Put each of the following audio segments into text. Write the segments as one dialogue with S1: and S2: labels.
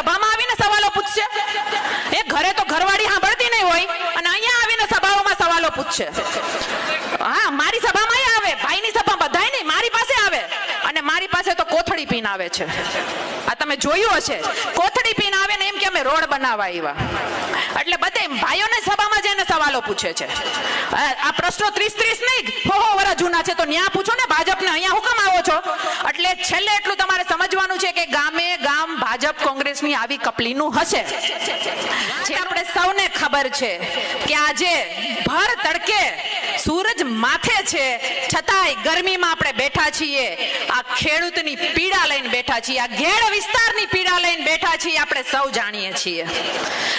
S1: સભામાં આવીને સવાલો પૂછશે? એ ઘરે તો ઘરવાળી સાંભળતી નહીં હોય, અને અહીંયા આવીને સભાઓમાં સવાલો પૂછશે. હા, મારી સભામાં આવે, ભાઈની સભા બધાય નહીં મારી પાસે આવે, અને મારી પાસે તો કોથળી પીન આવે છે. આ તમે જોયું હશે, કોથળી પીન આવે ને એમ કે અમે રોડ બનાવવા આવ્યા. એટલે બધે ભાઈઓને સભામાં જઈને સવાલો પૂછે છે. આ પ્રશ્નો ત્રીસ ત્રીસ નહીં, હો હો, વરા જૂના છે, તો ન્યા પૂછો ને ભાજપને, અહીંયા હુકમ આવો છો? એટલે છેલ્લે એટલું તમારે સમજવાનું છે કે ગામે ભાજપ કોંગ્રેસની આવી કપલીનું હશે? જે આપણે સૌને ખબર છે કે આજે ભર તડકે સૂરજ માથે છે. છતાંય ગરમીમાં આપણે બેઠા છીએ. આ ખેડૂતની પીડા લઈને બેઠા છીએ. આ ઘેડ વિસ્તારની પીડા લઈને બેઠા છીએ આપણે સૌ જાણીએ છીએ.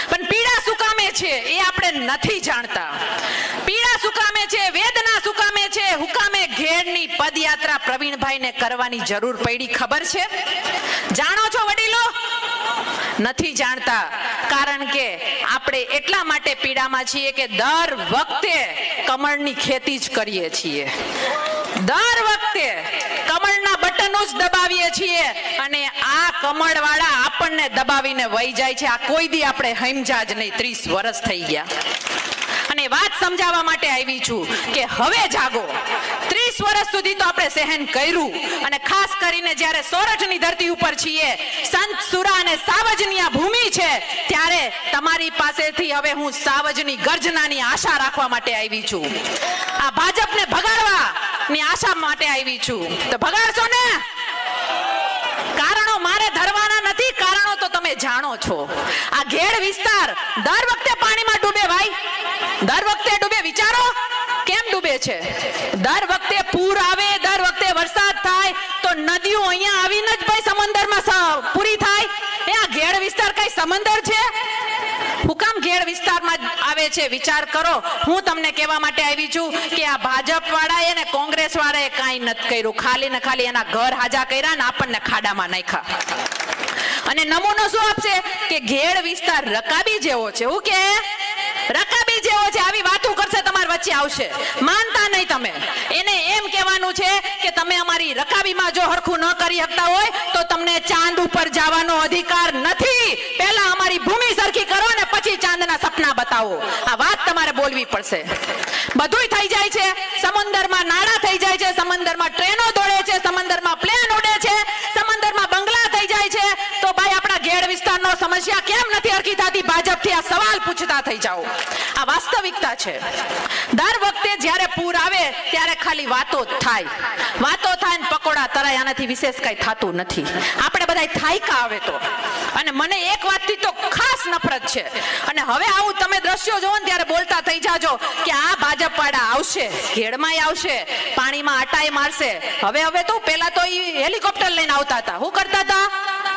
S1: પણ પીડા સુકામે છે એ આપણે નથી જાણતા. પીડા સુકામે છે? વેદના સુકામે છે? હુકામે ઘેડની પદયાત્રા પ્રવીણભાઈને કરવાની જરૂર પડી, ખબર છે? જાણો છો વડીલો? નથી જાણતા, કારણ કે આપણે એટલા માટે પીડામાં છીએ કે દર વખતે કમળની ખેતી જ કરીએ છીએ. દર વખતે કમળના બટનો જ દબાવીએ છીએ અને આ કમળવાળા આપણને દબાવીને વહી જાય છે. આ કોઈ દી આપણે હમજા જ નહીં, ત્રીસ વર્ષ થઈ ગયા. અને વાત સમજાવવા માટે આવી છું કે હવે જાગો. ત્રીસ વર્ષ સુધી તો આપણે સહન કર્યું. અને ખાસ કરીને જ્યારે સોરઠની ધરતી ઉપર છીએ, સંત સુરા અને સાવજની ભૂમિ છે, ત્યારે તમારી પાસેથી હવે હું સાવજની ગર્જનાની આશા રાખવા માટે આવી છું. આ ભાજપને ભગાડવા ની આશા માટે આવી છું. તો ભગાડશો ને? કારણો મારે ધરવાના નથી, કારણો તો તમે જાણો છો. આ ઘેડ વિસ્તાર દર વખતે પાણીમાં ડૂબે ભાઈ. દર વખતે ડૂબે, વિચારો છે. દર વખતે પૂર આવે, દર વખતે વરસાદ થાય, તો નદીઓ અહીંયા આવીને જ ભાઈ સમંદરમાં પૂરી થાય. એ આ ઘેડ વિસ્તાર કઈ સમંદર છે? હુકામ ઘેડ વિસ્તારમાં આવે છે? વિચાર કરો. હું તમને કહેવા માટે આવી છું કે આ ભાજપ વાળાએ અને કોંગ્રેસ વાળાએ કાંઈ નથી કર્યું. ખાલી ને ખાલી એના ઘર હાજા કર્યા ને આપણને ખાડામાં નાખ્યા. અને નમૂનો શું આપશે? કે ઘેડ વિસ્તાર રકાબી જેવો છે. હું કે? રકાબી આવી વાતો કરશે, તમારી વચ્ચે આવશે. માનતા નહીં તમે. એને એમ કહેવાનું છે કે તમે અમારી રકાબીમાં જો હરખું ન કરી શકતા હોય, તો તમને ચાંદ ઉપર જવાનો અધિકાર નથી. પહેલા અમારી ભૂમિ સરખી કરો ને પછી ચાંદના સપના બતાવો. આ વાત તમારે બોલવી પડશે. બધુંય થઈ જાય છે. સમુદ્રમાં નાણાં થઈ જાય છે. સમુદ્રમાં ટ્રેનો દોડે છે. સમુંદરમાં પ્લેન ઉડે છે સમુંદરમાં બંગલા થઈ જાય છે તો ભાઈ આપણા ઘેડ વિસ્તારનો સમસ્યા કેમ નથી હરખી થતી ભાજપથી આ સવાલ પૂછતા થઈ જાઓ? આ વાસ્તવિકતા છે. દર વખતે જ્યારે પૂર આવે, ત્યારે ખાલી વાતો થાય. વાતો પકોડા તરાય આનાથી વિશેષ કઈ થતું નથી. આપણે બધા થાયકા આવે તો. અને મને એક વાતથી તો ખાસ નફરત છે. અને હવે આવું તમે દ્રશ્યો જોવો ને ત્યારે બોલતા થઈ જાજો કે આ ભાજપ વાળા આવશે, ઘેડમાંય આવશે, પાણીમાં આટાય મારશે. હવે હવે તો પેલા તો ઈ હેલિકોપ્ટર લઈને આવતા હતા. શું કરતા હતા?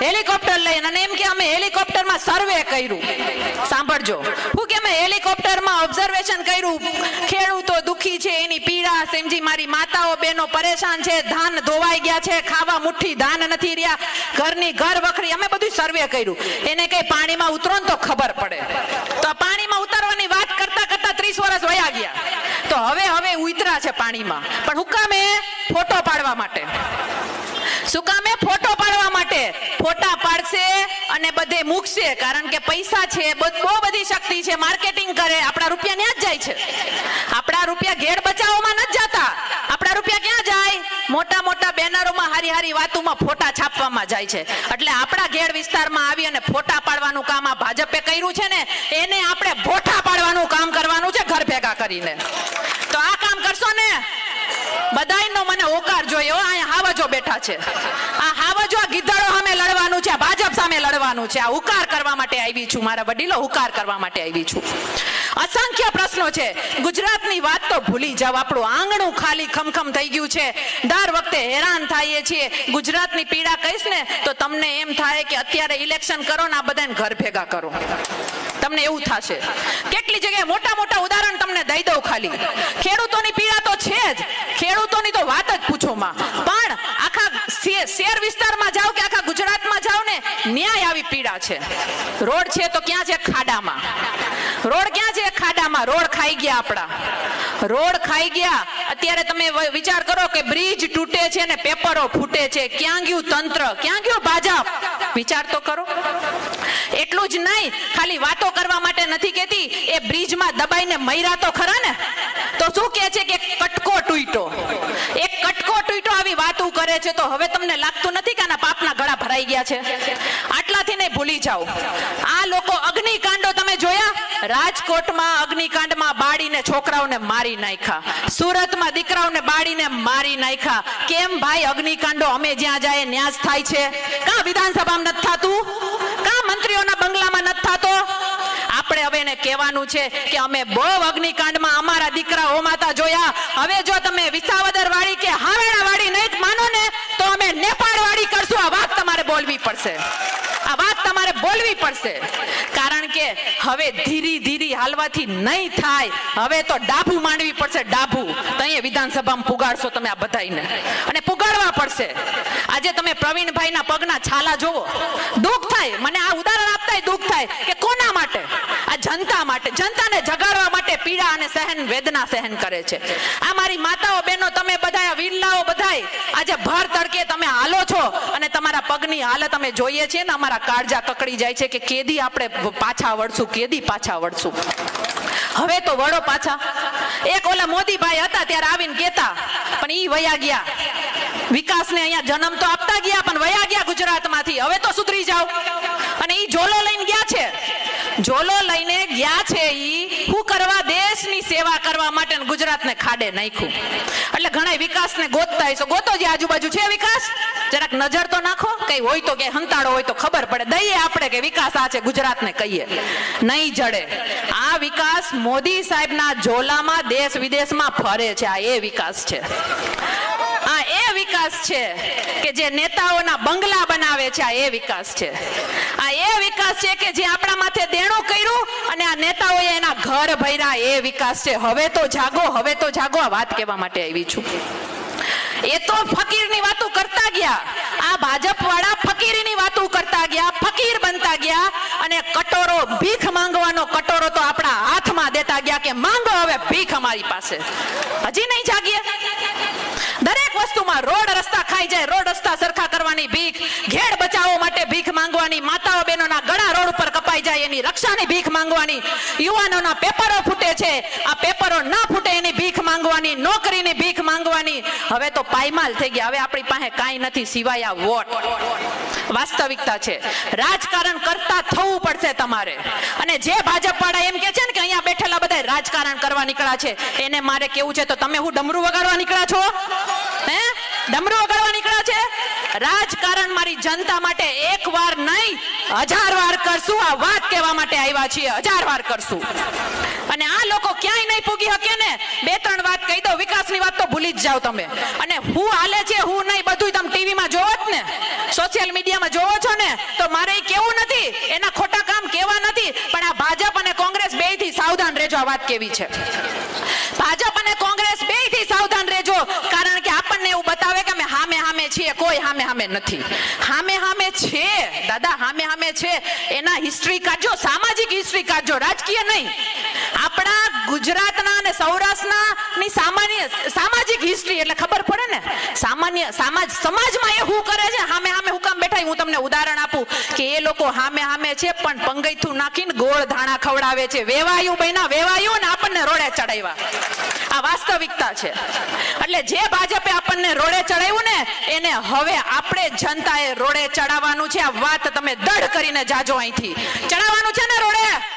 S1: હેલિકોપ્ટર લઈને. અને એમ કે અમે હેલિકોપ્ટરમાં સર્વે કર્યું. સાંભળજો. હું કે અમે હેલિકોપ્ટરમાં ઓબ્ઝર્વેશન કર્યું. ખેડૂતો દુખી છે, એની પીડા સમજી મારી માતાઓ, બહેનો પરેશાન છે, ધાન ધોવાઈ ગયા છે, ખાવા મુઠ્ઠી ધાન નથી રહ્યા, ઘરની ઘર વખરી, અમે બધું સર્વે કર્યું. એને કઈ પાણીમાં ઉતરો ને તો ખબર પડે. તો પાણીમાં ઉતરવાની વાત કરતા કરતા ત્રીસ વર્ષ વયા ગયા. તો હવે હવે ઉતરા છે પાણીમાં. પણ હુકામે ફોટો પાડવા માટે? શું કામે ફોટો પાડવા માટે? ફોટા પાડશે અને બધે મૂકશે, કારણ કે પૈસા છે, બહુ બધી શક્તિ છે. માર્કેટિંગ કરે, આપણા રૂપિયા ન્યા જ જાય છે. આપણા રૂપિયા ઘેર બચાવવામાં નથી જતા આપણા રૂપિયા ક્યાં જાય મોટા મોટા હારી વાતોમાં ફોટા છાપવામાં જાય છે. એટલે આપણા ઘેર વિસ્તારમાં આવી અને ફોટા પાડવાનું કામ આ ભાજપે કર્યું છે ને, એને આપણે ફોટા પાડવાનું કામ કરવાનું છે ઘર ભેગા કરીને. તો આ કામ કરશો ને? બધાયનો મને ઓકાર જોઈએ અહીંયા હાવજો બેઠા છે. આ હાવજો ગીધડો અમે લડવાનું લડવાનું છે. આ હુકાર કરવા માટે આવી છું. મારા વડીલો હુકાર કરવા માટે આવી છું. અસંખ્ય પ્રશ્નો છે. ગુજરાતની વાત તો ભૂલી જાવ આપણું આંગણું ખાલી ખમખમ થઈ ગયું છે. દર વખતે હેરાન થઈએ છીએ. ગુજરાતની પીડા કહીશ ને, તો તમને એમ થાય કે અત્યારે ઇલેક્શન કરો ને આ બધાને ઘર ભેગા કરો. તમને એવું થશે. કેટલી જગ્યાએ મોટા મોટા ઉદાહરણ તમને દઈ દઉં ખાલી. ખેડૂતોની પીડા તો છે જ. ખેડૂતોની તો વાત જ પૂછો માં. પણ આખા શેર વિસ્તારમાં જાઓ કે આખા ગુજરાતમાં જાઓ ને ન્યાય આવી પીડા છે. રોડ છે તો ક્યાં છે? ખાડામાં. રોડ ક્યાં છે? ખાડામાં. રોડ ખાઈ ગયા આપણા. રોડ ખાઈ ગયા. અત્યારે તમે વિચાર કરો કે બ્રિજ તૂટે છે ને પેપરો ફૂટે છે. ક્યાં ગયું તંત્ર? ક્યાં ગયું ભાજપ? વિચાર તો કરો. એટલું જ નહીં, ખાલી વાતો કરવા માટે નથી કેતી એ બ્રિજમાં દબાઈને મૈરા તો ખરા ને? તો શું કે છે કે કટકો તૂટ્યો એક કટકો તૂટ્યો આવી વાતો કરે છે તો હવે તમને લાગતું નથી કે આના પાપના ગળા ભરાઈ ગયા છે. આટલાથી નહીં ભૂલી જાઓ. આ લોકો અગ્નિકાંડો તમે જોયા? રાજકોટમાં અગ્નિકાંડમાં બાળીને છોકરાઓને મારી નાખ્યા. સુરતમાં દીકરાઓને બાળીને મારી નાખ્યા. કેમ ભાઈ અગ્નિકાંડો અમે જ્યાં જાય ન્યાસ થાય છે? કા વિધાનસભામાં નથી થતું? કા મંત્રીઓના બંગલામાં નથી થતો? આપણે હવે એને કહેવાનું છે કે અમે બહુ અગ્નિકાંડમાં અમારા દીકરા હોમાતા જોયા. હવે જો તમે વિસાવદર વાળી કે હાવેડા વાળી નહીં માનો ને, તો અમે નેપાળ વાળી કરશું આ વાત. તમારે બોલવી પડશે. આ વાત તમારે બોલવી પડશે. કારણ કે હવે ધીરી ધીરી હાલવાથી નહીં થાય. હવે તો ડાભું માંડવી પડશે, ડાભું. તો અહીંયા વિધાનસભામાં પુગાડશો તમે આ બધાને અને પુગાડવા પડશે. આજે તમે પ્રવીણભાઈના પગના છાલા જોવો. દુઃખ થાય. મને આ ઉદાહરણ આપતા દુઃખ થાય કે કોના માટે? આ જનતા માટે. જનતાને જગાડવા માટે પીડા અને સહન વેદના સહન કરે છે. આ મારી માતાઓ બહેનો, તમે બધા વીરલાઓ બધાય આજે ભર તડકે તમે હાલો છો અને તમારા હાલત અમે જોઈએ છીએ ને અમારા કાળજા કકડી જાય છે કે કેદી આપણે પાછા વળશું, કેદી પાછા વળશું. હવે તો વળો પાછા. એક ઓલા મોદીભાઈ હતા ત્યારે આવીને કેતા પણ ઈ વયા ગયા. વિકાસને અહીંયા જન્મ તો આપતા ગયા, પણ વયા ગયા ગુજરાતમાંથી. હવે તો સુધરી જાઓ. અને ઈ જોલો લઈને ગયા છે. ઝોલો લઈને ગયા છે ઈ શું કરવા દેશની સેવા કરવા માટે ને ગુજરાતને ખાડે નાખ્યું. એટલે ઘણા વિકાસને ગોતતા હશો ગોતો જે આજુબાજુ છે વિકાસ? જરાક નજર તો નાખો. કઈ હોય તો કે હંતાળો હોય તો ખબર પડે. દઈએ આપણે કે વિકાસ આ છે, ગુજરાતને કહીએ. નહીં જડે. આ વિકાસ મોદી સાહેબના ઝોલામાં દેશ વિદેશમાં ફરે છે. આ એ વિકાસ છે. આ એ વિકાસ છે કે જે નેતાઓના બંગલા બનાવે છે. આ એ વિકાસ છે. આ એ વિકાસ છે કે જે આપણા માથે દેણું કર્યું અને આ નેતાઓએ એના ઘર ભર્યા. એ વિકાસ છે. હવે તો જાગો, હવે તો જાગો. આ વાત કહેવા માટે આવી છું. એ તો ફકીરની વાતો કરતા ગયા. આ ભાજપ ફકીરીની વાતો કરતા ગયા, ફકીર બનતા ગયા અને કટોરો, ભીખ માંગવાનો કટોરો તો આપણા હાથમાં દેતા ગયા કે માંગો હવે ભીખ અમારી પાસે. હજી નહીં જાગીએ. દરેક વસ્તુમાં રોડ રસ્તા ખાઈ જાય, રોડ રસ્તા સરખા કરવાની ભીખ ઘેડ બચાવવા માટે ભીખ માંગવાની માતાઓ બહેનોના રોડ જાય એની રક્ષાની ભીખ માંગવાની. યુવાનોના પેપરો ફૂટે છે. આ પેપરો ન ફૂટે એની ભીખ માંગવાની, નોકરીની ભીખ માંગવાની. હવે તો પાયમાલ થઈ ગયા. હવે આપણી પાસે કાંઈ નથી સિવાય આ વોટ. વાસ્તવિકતા છે. રાજકારણ કરતા થવું પડશે તમારે. અને જે ભાજપ વાળા એમ કે છે ને કે અહીંયા બેઠેલા બધા રાજકારણ કરવા નીકળ્યા છે, એને મારે કેવું છે? તો તમે હું ડમરું વગાડવા નીકળ્યા છો? રાજકારણ મારી જનતા માટે એક વાર નહીં, હજાર વાર કરશું. આ વાત કહેવા માટે આવ્યા છીએ. હજાર વાર કરશું. અને આ લોકો ક્યાંય નહીં પૂગી શકે ને. બે, ત્રણ વાત કહી દો વિકાસની વાત તો ભૂલી જ જાઓ તમે. અને હું હાલે છે, હું નહીં બધું તમે ટીવીમાં જોવો જ ને. સોશિયલ મીડિયામાં જોવો છો ને, તો મારે કેવું નથી. એના ખોટા કામ કેવા નથી. પણ આ ભાજપ અને કોંગ્રેસ બેથી સાવધાન રહેજો. આ વાત કેવી છે? ભાજપ અને કોંગ્રેસ બેથી સાવધાન રહેજો કારણ કે આપણને એવું બતાવે કે અમે હામે હામે છીએ, કોઈ હામે હામે નથી. હામે હામે છે, દાદા હામે હામે છે. એના હિસ્ટ્રી કાઢજો, સામાજિક હિસ્ટ્રી કાઢજો, રાજકીય નહીં. આપણા ગુજરાતના અને સૌરાષ્ટ્રના ની સામાન્ય, સામાજિક હિસ્ટ્રી એટલે ખબર પડે ને? સામાન્ય, સમાજ સમાજમાં એ હું કરે છે, હામે હામે હું કામ હું તમને ઉદાહરણ આપું કે એ લોકો હામે હામે છે, પણ પંગૈથું નાખીને ગોળ ધાણા ખવડાવે છે. વેવાયું બહેના, વેવાયું ને આપણને રોડે ચડાવ્યા. આ વાસ્તવિકતા છે. એટલે જે ભાજપે આપણને રોડે ચડાવ્યું ને, એને હવે આપણે જનતાએ રોડે ચડાવવાનું છે. આ વાત તમે દઢ કરીને જાજો અહીંથી. ચડાવવાનું છે ને રોડે?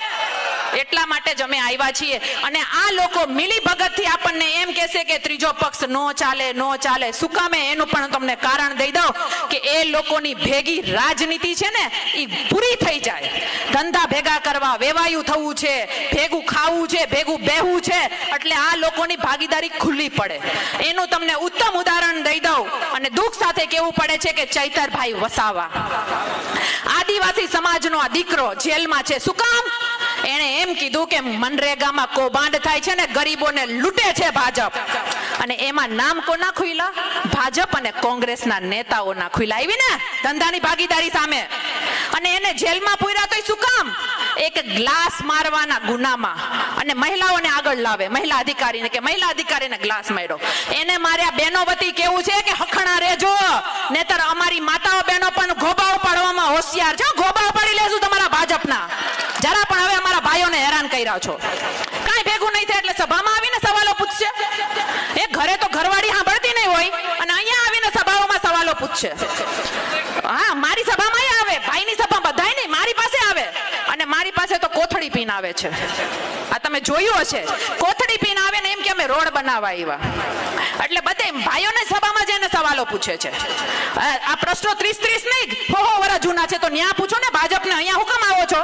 S1: એટલા માટે જ અમે આવ્યા છીએ? અને આ લોકો મિલી ભગતથી આપણને એમ કહેશે કે ત્રીજો પક્ષ નો ચાલે નો ચાલે. શું કામે? એનું પણ તમને કારણ દઈ દઉં કે એ લોકોની ભેગી રાજનીતિ છે ને એ પૂરી થઈ જાય. ધંધા ભેગા કરવા, વેવાયું થવું છે, ભેગું ખાવું છે, ભેગું બેહવું છે, એટલે આ લોકોની ભાગીદારી ખુલ્લી પડે. એનું તમને ઉત્તમ ઉદાહરણ દઈ દઉં અને દુઃખ સાથે કેવું પડે છે કે ચૈતરભાઈ વસાવા. આદિવાસી સમાજનો આ દીકરો જેલમાં છે. શું કામ? એણે એમ કીધું કે મનરેગામાં કૌભાંડ થાય છે ને ગરીબોને લૂંટે છે ભાજપ. અને એમાં નામ કોના ખુલ્લા ભાજપ અને કોંગ્રેસના નેતાઓના ખુલ્લા આવી ને? ધંધાની ભાગીદારી સામે. અને એને જેલમાં પૂર્યા તો શું કામ? એક ગ્લાસ મારવાના ગુનામાં. અને મહિલાઓને આગળ લાવે. મહિલા અધિકારીને કે મહિલા અધિકારીને ગ્લાસ માર્યો. એને માર્યા બેનો વતી કેવું છે કે હખણા રેજો નેતર અમારી માતાઓ બહેનો પણ ગોબાઓ પાડવામાં હોશિયાર છે. ગોબાઓ પાડી લેશું તમારા ભાજપના. બેઠા છો. કાંઈ ભેગું નહીં થાય એટલે સભામાં આવીને સવાલો પૂછશે. એ ઘરે તો ઘરવાળી સાંભળતી નહીં હોય અને અહીંયા આવીને સભાઓમાં સવાલો પૂછશે. હા, મારી સભામાં આવે, ભાઈની સભા બધાય નહીં મારી પાસે આવે અને મારી પાસે તો કોથળી પીન આવે છે. આ તમે જોયું હશે. કોથળી પીન આવે ને એમ કે અમે રોડ બનાવવા આવ્યા. એટલે બધે ભાઈઓને સભામાં જઈને સવાલો પૂછે છે. આ પ્રશ્નો ત્રીસ ત્રીસ નહીં, હો વર્ષ જૂના છે તો ન્યા પૂછો ને ભાજપને, અહીંયા હુકમ આવો છો?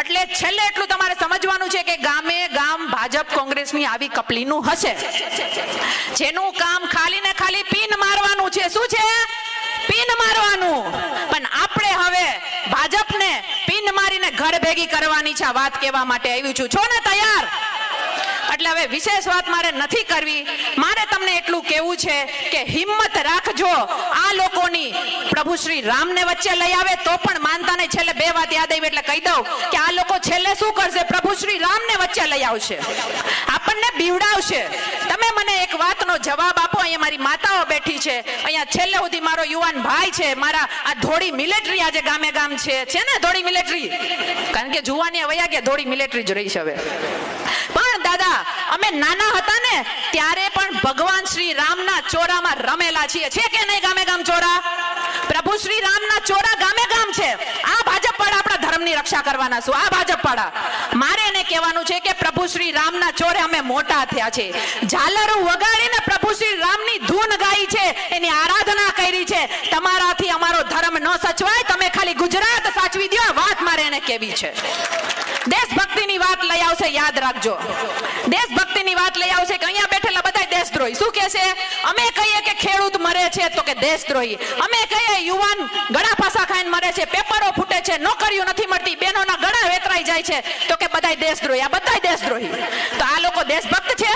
S1: એટલે છેલ્લે એટલું તમારે સમજવાનું છે કે ગામે ગામ ભાજપ કોંગ્રેસની આવી કપલીનું હશે. જેનું કામ ખાલી ને ખાલી પીન મારવાનું છે. શું છે? પીન મારવાનું. પણ પીન મારીને ઘર ભેગી કરવાની છે. વાત કહેવા માટે આવી છું. છો ને તૈયાર? એટલે હવે વિશેષ વાત મારે નથી કરવી. મારે તમને એટલું કહેવું છે કે હિંમત રાખજો. આ લોકોની પ્રભુ શ્રી રામને વચ્ચે લઈ આવે તો પણ માનતા નહીં છેલ્લે બે વાત યાદ આવી એટલે કહી દઉં કે આ લોકો છેલ્લે શું કરશે? પ્રભુ શ્રી રામને વચ્ચે લઈ આવશે. આપણને બીવડાવશે. તમે વાતનો જવાબ આપો, અહીંયા મારી માતાઓ બેઠી છે. અહીંયા છેલ્લે સુધી મારો યુવાન ભાઈ છે, મારા આ ધોળી મિલિટરી આજે ગામે ગામ છે. છે ને ધોળી મિલિટરી? કારણ કે જુવાની વયા ગયા ધોળી મિલિટરી જ રહી છે હવે. પણ દાદા, અમે નાના હતા ને, ત્યારે પણ ભગવાન શ્રી રામના ચોરામાં રમેલા છીએ. છે કે નહીં ગામે ગામ ચોરા? પ્રભુ શ્રી રામના ચોરા ગામે ગામ છે. આ ધર્મની રક્ષા કરવાના છું. આ ભાજપ વાળા મારે એને કહેવાનું છે કે પ્રભુ શ્રી રામના ચોરે અમે મોટા થયા છે. ઝાલરો વગાડીને પ્રભુ શ્રી રામની ધૂન ગાઈ છે. એની આરાધના કરી છે. તમારાથી અમારો ધર્મ ન સચવાય. તમે ખાલી ગુજરાત સાચવી દો વાત મારે એને કેવી છે. દેશભક્તિની વાત લઈ આવશે, યાદ રાખજો. દેશભક્તિની વાત લઈ આવશે કે અહીંયા બેઠેલા બધા દેશદ્રોહી. શું કહે છે અમે કહીએ કે ખેડૂત મરે છે તો કે દેશદ્રોહી. અમે કહીએ યુવાન ગળા પાસા ખાઈને મરે છે. પેપરો છે નોકરીઓ નથી મળતી, બહેનોના ગળા વેતરાઈ જાય છે. તો કે બધા દેશદ્રોહી, આ બધા દેશદ્રોહી. તો આ લોકો દેશભક્ત છે?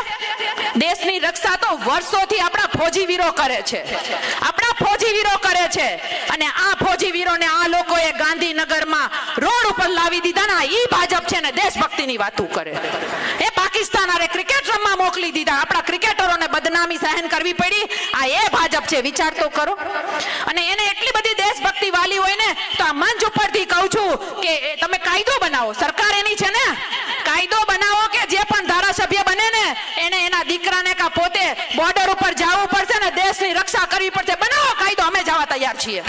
S1: દેશની રક્ષા તો વર્ષોથી આપણા ફોજી કરે છે. આપણા ફોજી કરે છે. અને આ ફોજી આ લોકોએ ગાંધીનગરમાં રોડ ઉપર લાવી દીધા ના ઈ ભાજપ છે ને દેશભક્તિની વાતો કરે. એ પાકિસ્તાન આરે ક્રિકેટ રમવા મોકલી દીધા. આપણા ક્રિકેટરોને બદનામી સહન કરવી પડી. આ એ ભાજપ છે. વિચાર તો કરો. અને એને બધી દેશભક્તિ વાલી હોય ને, તો આ મંચ ઉપરથી કહું છું કે તમે કાયદો બનાવો. સરકાર એની છે ને? કાયદો બનાવો કે જે પણ ધારાસભ્ય બને ને, એને એના દીકરાને બોર્ડર ઉપર જવું પડશે ને દેશની રક્ષા કરવી પડશે. બનાવો કાયદો, અમે જવા તૈયાર છીએ.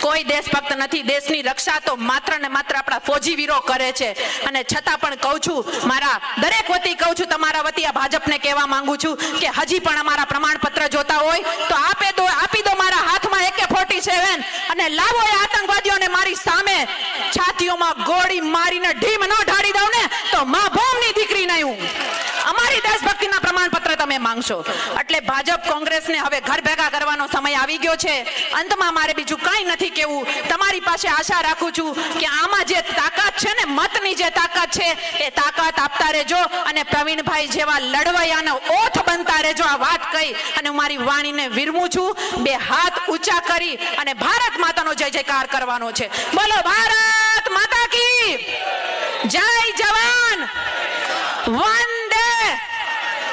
S1: કોઈ દેશભક્ત નથી, દેશની રક્ષા તો માત્ર ને માત્ર આપણા ફોજી વીરો કરે છે. અને છતાં પણ કહું છું, મારા દરેક વતી કહું છું, તમારા વતી આ ભાજપને કહેવા માંગુ છું કે હજી પણ અમારા પ્રમાણપત્ર જોતા હોય તો આપે દો, આપી દો મારા હાથમાં એકે ફોર્ટી સેવન અને લાવો એ આતંકવાદીઓને મારી સામે. છાતીઓમાં ગોળી મારીને ઢીમ ન ઢાળી દઉં ને તો મા ભોમની દીકરી નહીં હું. અમારી પ્રમાણપત્ર તમે માંગશો. એટલે ભાજપ કોંગ્રેસને હવે ઘર ભેગા કરવાનો સમય આવી ગયો છે. અંતમાં મારે બીજું કાંઈ નથી કેવું તમારી પાસે આશા રાખું છું કે આમાં જે તાકાત છે ને, મતની જે તાકાત છે, એ તાકાત આપતા રહેજો અને પ્રવીણભાઈ જેવા લડવૈયાનો ઓથ બનતા રહેજો. આ વાત કહી અને હું મારી વાણીને વિરમું છું. બે હાથ ઊંચા કરી અને ભારત માતાનો જય જયકાર કરવાનો છે. બોલો, ભારત માતા કી જય જવાન. વંદે